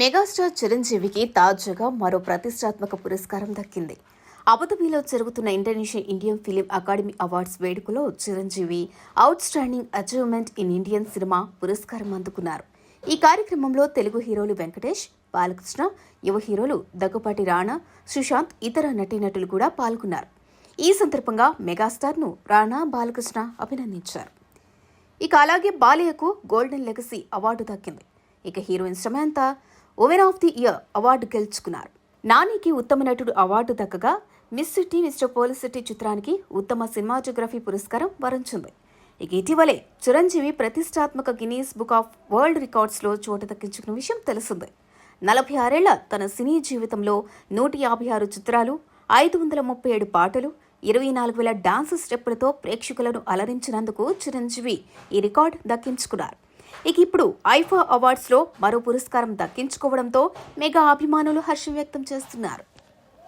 Megastar చిరంజీవికి తాజాగా మరో ప్రతిష్టాత్మక పురస్కారం దక్కింది. అబుదాబిలో జరుగుతున్న international Indian film academy awards వేడుకలో Chiranjeevi outstanding achievement in Indian cinema పురస్కారం అందుకున్నారు. ఈ కార్యక్రమంలో తెలుగు హీరోలు వెంకటేష్ బాలకృష్ణ యువ హీరోలు దగ్గుపాటి రాణా సుశాంత్ ఇతర నటీనటులు కూడా పాల్గొన్నారు. ఈ సందర్భంగా మెగాస్టార్ను రాణా బాలకృష్ణ అభినందించారు. ఇక అలాగే బాలయ్యకు గోల్డెన్ లెగసీ అవార్డు దక్కింది. ఇక heroine Samantha woman of the year award గెలుచుకున్నారు. నానికి ఉత్తమ నటుడు award దక్కగా miss city mister police city చిత్రానికి ఉత్తమ సినిమాటోగ్రఫీ పురస్కారం వరించింది. ఇక ఇటీవలే చిరంజీవి ప్రతిష్టాత్మక గినీస్ బుక్ ఆఫ్ వరల్డ్ రికార్డ్స్లో చోటు దక్కించుకున్న విషయం తెలిసిందే. నలభై ఆరేళ్ళ తన సినీ జీవితంలో నూట యాభై ఆరు చిత్రాలు ఐదు వందల ముప్పై ఏడు పాటలు ఇరవై నాలుగు వేల డాన్స్ స్టెప్పులతో ప్రేక్షకులను అలరించినందుకు చిరంజీవి ఈ రికార్డ్ దక్కించుకున్నారు. ఇక ఇప్పుడు ఐఫా అవార్డ్స్లో మరో పురస్కారం దక్కించుకోవడంతో మెగా అభిమానులు హర్షం వ్యక్తం చేస్తున్నారు.